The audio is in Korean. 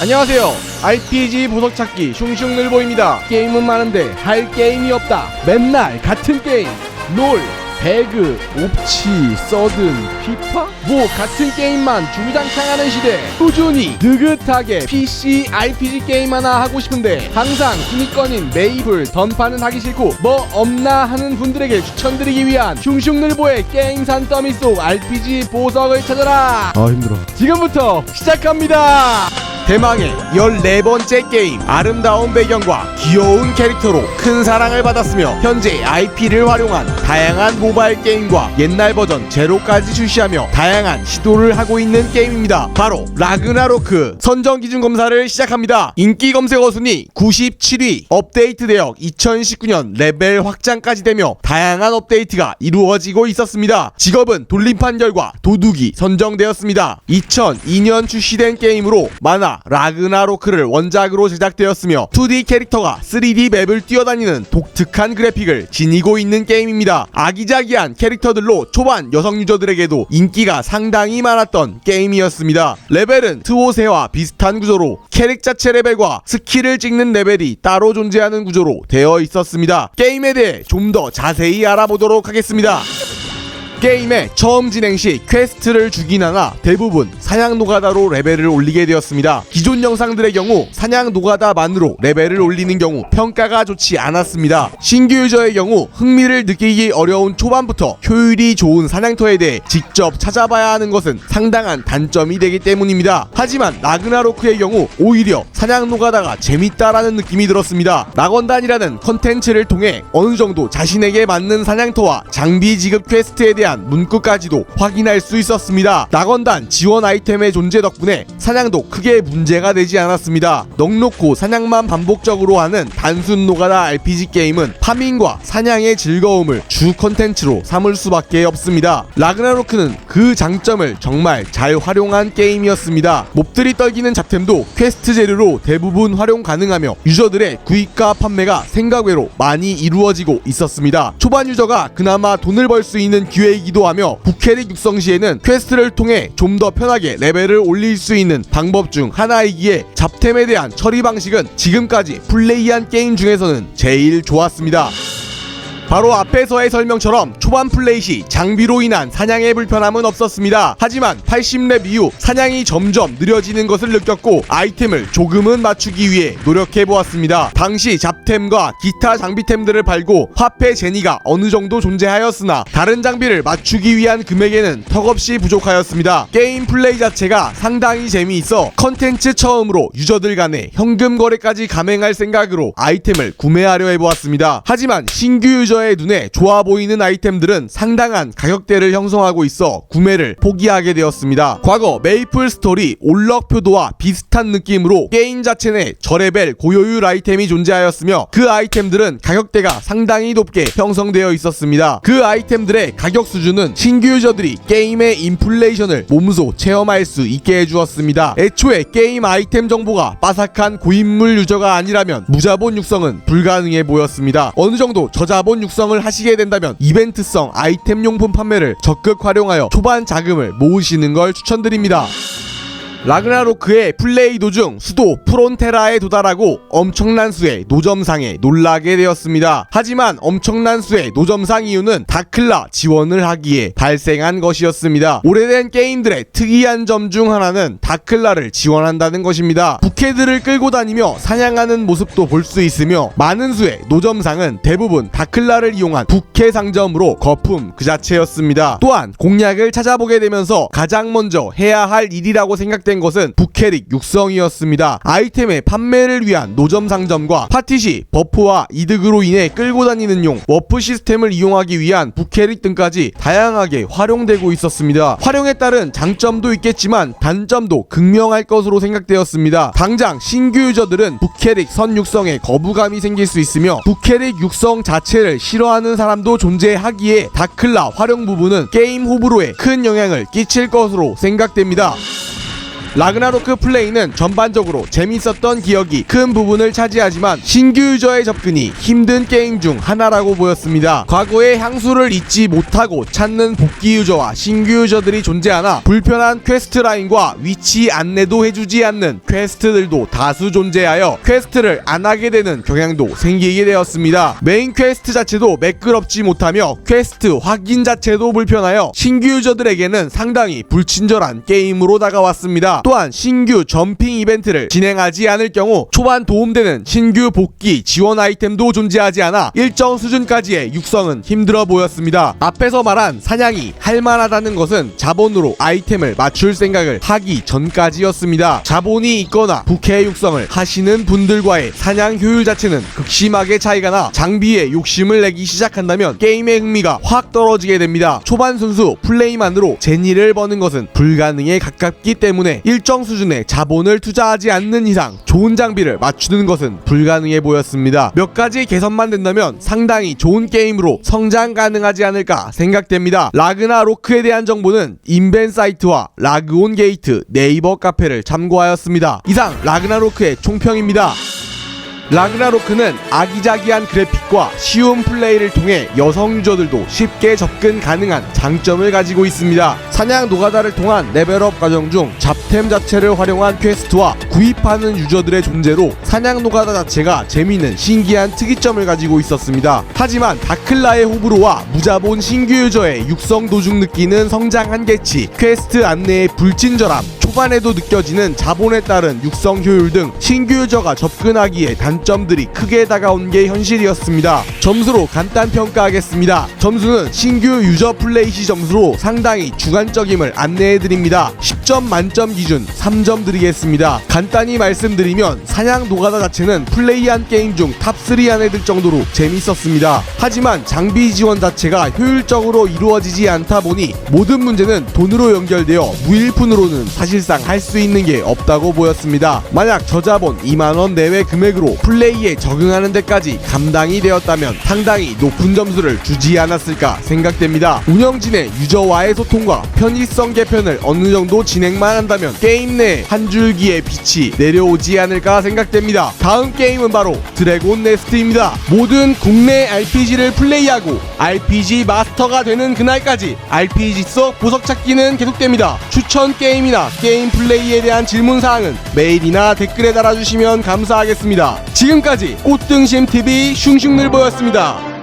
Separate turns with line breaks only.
안녕하세요. RPG 보석 찾기 슝슝늘보입니다. 게임은 많은데 할 게임이 없다. 맨날 같은 게임. 롤, 배그, 옵치, 서든, 피파? 뭐 같은 게임만 주구장창 하는 시대. 꾸준히 느긋하게 PC RPG 게임 하나 하고 싶은데 항상 순위권인 메이플 던파는 하기 싫고 뭐 없나 하는 분들에게 추천드리기 위한 슝슝늘보의 게임산 더미 속 RPG 보석을 찾아라. 아 힘들어. 지금부터 시작합니다. 대망의 14번째 게임 아름다운 배경과 귀여운 캐릭터로 큰 사랑을 받았으며 현재 IP를 활용한 다양한 모바일 게임과 옛날 버전 제로까지 출시하며 다양한 시도를 하고 있는 게임입니다. 바로 라그나로크 선정 기준 검사를 시작합니다. 인기 검색어 순위 97위 업데이트 대역 2019년 레벨 확장까지 되며 다양한 업데이트가 이루어지고 있었습니다. 직업은 돌림판 결과 도둑이 선정되었습니다. 2002년 출시된 게임으로 만화 라그나로크를 원작으로 제작되었으며 2D 캐릭터가 3D 맵을 뛰어다니는 독특한 그래픽을 지니고 있는 게임입니다. 아기자기한 캐릭터들로 초반 여성 유저들에게도 인기가 상당히 많았던 게임이었습니다. 레벨은 트오세와 비슷한 구조로 캐릭 자체 레벨과 스킬을 찍는 레벨이 따로 존재하는 구조로 되어 있었습니다. 게임에 대해 좀 더 자세히 알아보도록 하겠습니다. 게임의 처음 진행 시 퀘스트를 하나 대부분 사냥 노가다로 레벨을 올리게 되었습니다. 기존 영상들의 경우 사냥 노가다만으로 레벨을 올리는 경우 평가가 좋지 않았습니다. 신규 유저의 경우 흥미를 느끼기 어려운 초반부터 효율이 좋은 사냥터에 대해 직접 찾아봐야 하는 것은 상당한 단점이 되기 때문입니다. 하지만 라그나로크의 경우 오히려 사냥 노가다가 재밌다라는 느낌이 들었습니다. 낙원단이라는 컨텐츠를 통해 어느 정도 자신에게 맞는 사냥터와 장비 지급 퀘스트에 대한 문구까지도 확인할 수 있었습니다. 낙원단 지원 아이템의 존재 덕분에 사냥도 크게 문제가 되지 않았습니다. 넉놓고 사냥만 반복적으로 하는 단순 노가다 RPG 게임은 파밍과 사냥의 즐거움을 주 컨텐츠로 삼을 수밖에 없습니다. 라그나로크는 그 장점을 정말 잘 활용한 게임이었습니다. 몹들이 떨기는 잡템도 퀘스트 재료로 대부분 활용 가능하며 유저들의 구입과 판매가 생각외로 많이 이루어지고 있었습니다. 초반 유저가 그나마 돈을 벌 수 있는 기회 이기도 하며 부캐릭 육성 시에는 퀘스트를 통해 좀 더 편하게 레벨을 올릴 수 있는 방법 중 하나이기에 잡템에 대한 처리 방식은 지금까지 플레이한 게임 중에서는 제일 좋았습니다. 바로 앞에서의 설명처럼 초반 플레이 시 장비로 인한 사냥의 불편함은 없었습니다. 하지만 80렙 이후 사냥이 점점 느려지는 것을 느꼈고 아이템을 조금은 맞추기 위해 노력해 보았습니다. 당시 잡템과 기타 장비템들을 팔고 화폐 제니가 어느 정도 존재하였으나 다른 장비를 맞추기 위한 금액에는 턱없이 부족하였습니다. 게임 플레이 자체가 상당히 재미있어 컨텐츠 처음으로 유저들 간에 현금 거래까지 감행할 생각으로 아이템을 구매하려 해보았습니다. 하지만 신규 유저의 눈에 좋아 보이는 아이템들은 상당한 가격대를 형성하고 있어 구매를 포기하게 되었습니다. 과거 메이플 스토리 올럭 표도와 비슷한 느낌으로 게임 자체 내 저레벨 고효율 아이템이 존재하였으며 그 아이템들은 가격대가 상당히 높게 형성되어 있었습니다. 그 아이템들의 가격 수준은 신규 유저들이 게임의 인플레이션을 몸소 체험할 수 있게 해주었습니다. 애초에 게임 아이템 정보가 빠삭한 고인물 유저가 아니라면 무자본 육성은 불가능해 보였습니다. 어느 정도 저자본 육성 을 하시게 된다면 이벤트성 아이템 용품 판매를 적극 활용하여 초반 자금을 모으시는 걸 추천드립니다. 라그나로크의 플레이 도중 수도 프론테라에 도달하고 엄청난 수의 노점상에 놀라게 되었습니다. 하지만 엄청난 수의 노점상 이유는 다클라 지원을 하기에 발생한 것이었습니다. 오래된 게임들의 특이한 점 중 하나는 다클라를 지원한다는 것입니다. 부캐들을 끌고 다니며 사냥하는 모습도 볼 수 있으며 많은 수의 노점상은 대부분 다클라를 이용한 부캐 상점으로 거품 그 자체였습니다. 또한 공략을 찾아보게 되면서 가장 먼저 해야 할 일이라고 생각 된 것은 부캐릭 육성이었습니다. 아이템의 판매를 위한 노점 상점과 파티시 버프와 이득으로 인해 끌고 다니는 용 워프 시스템을 이용하기 위한 부캐릭 등까지 다양하게 활용되고 있었습니다. 활용에 따른 장점도 있겠지만 단점도 극명할 것으로 생각되었습니다. 당장 신규 유저들은 부캐릭 선 육성에 거부감이 생길 수 있으며 부캐릭 육성 자체를 싫어하는 사람도 존재하기에 다클라 활용 부분은 게임 호불호에 큰 영향을 끼칠 것으로 생각됩니다. 라그나로크 플레이는 전반적으로 재밌었던 기억이 큰 부분을 차지하지만 신규 유저의 접근이 힘든 게임 중 하나라고 보였습니다. 과거의 향수를 잊지 못하고 찾는 복귀 유저와 신규 유저들이 존재하나 불편한 퀘스트 라인과 위치 안내도 해주지 않는 퀘스트들도 다수 존재하여 퀘스트를 안 하게 되는 경향도 생기게 되었습니다. 메인 퀘스트 자체도 매끄럽지 못하며 퀘스트 확인 자체도 불편하여 신규 유저들에게는 상당히 불친절한 게임으로 다가왔습니다. 또한 신규 점핑 이벤트를 진행하지 않을 경우 초반 도움되는 신규 복귀 지원 아이템도 존재하지 않아 일정 수준까지의 육성은 힘들어 보였습니다. 앞에서 말한 사냥이 할만하다는 것은 자본으로 아이템을 맞출 생각을 하기 전까지였습니다. 자본이 있거나 부캐 육성을 하시는 분들과의 사냥 효율 자체는 극심하게 차이가 나 장비에 욕심을 내기 시작한다면 게임의 흥미가 확 떨어지게 됩니다. 초반 순수 플레이만으로 재니를 버는 것은 불가능에 가깝기 때문에 일정 수준의 자본을 투자하지 않는 이상 좋은 장비를 맞추는 것은 불가능해 보였습니다. 몇 가지 개선만 된다면 상당히 좋은 게임으로 성장 가능하지 않을까 생각됩니다. 라그나 로크에 대한 정보는 인벤 사이트와 라그온 게이트 네이버 카페를 참고하였습니다. 이상 라그나 로크의 총평입니다. 라그나로크는 아기자기한 그래픽과 쉬운 플레이를 통해 여성 유저들도 쉽게 접근 가능한 장점을 가지고 있습니다. 사냥 노가다를 통한 레벨업 과정 중 잡템 자체를 활용한 퀘스트와 구입하는 유저들의 존재로 사냥 노가다 자체가 재미있는 신기한 특이점을 가지고 있었습니다. 하지만 다클라의 호불호와 무자본 신규 유저의 육성 도중 느끼는 성장 한계치, 퀘스트 안내의 불친절함, 초반에도 느껴지는 자본에 따른 육성 효율 등 신규 유저가 접근하기에 단점들이 크게 다가온 게 현실이었습니다. 점수로 간단 평가하겠습니다. 점수는 신규 유저 플레이 시 점수로 상당히 주관적임을 안내해드립니다. 10점 만점 기준 3점 드리겠습니다. 간단히 말씀드리면 사냥 노가다 자체는 플레이한 게임 중 탑3 안에 들 정도로 재밌었습니다. 하지만 장비 지원 자체가 효율적으로 이루어지지 않다 보니 모든 문제는 돈으로 연결되어 무일푼으로는 사실상 할 수 있는 게 없다고 보였습니다. 만약 저자본 2만원 내외 금액으로 플레이에 적응하는 데까지 감당이 되었다면 상당히 높은 점수를 주지 않았을까 생각됩니다. 운영진의 유저와의 소통과 편의성 개편을 어느 정도 진행만 한다면 게임 내 한 줄기의 빛이 내려오지 않을까 생각됩니다. 다음 게임은 바로 드래곤 네스트입니다. 모든 국내 RPG를 플레이하고 RPG 마스터가 되는 그날까지 RPG 속 보석 찾기는 계속됩니다. 추천 게임이나 게임 플레이에 대한 질문 사항은 메일이나 댓글에 달아주시면 감사하겠습니다. 지금까지 꽃등심 TV 슝슝늘보였습니다.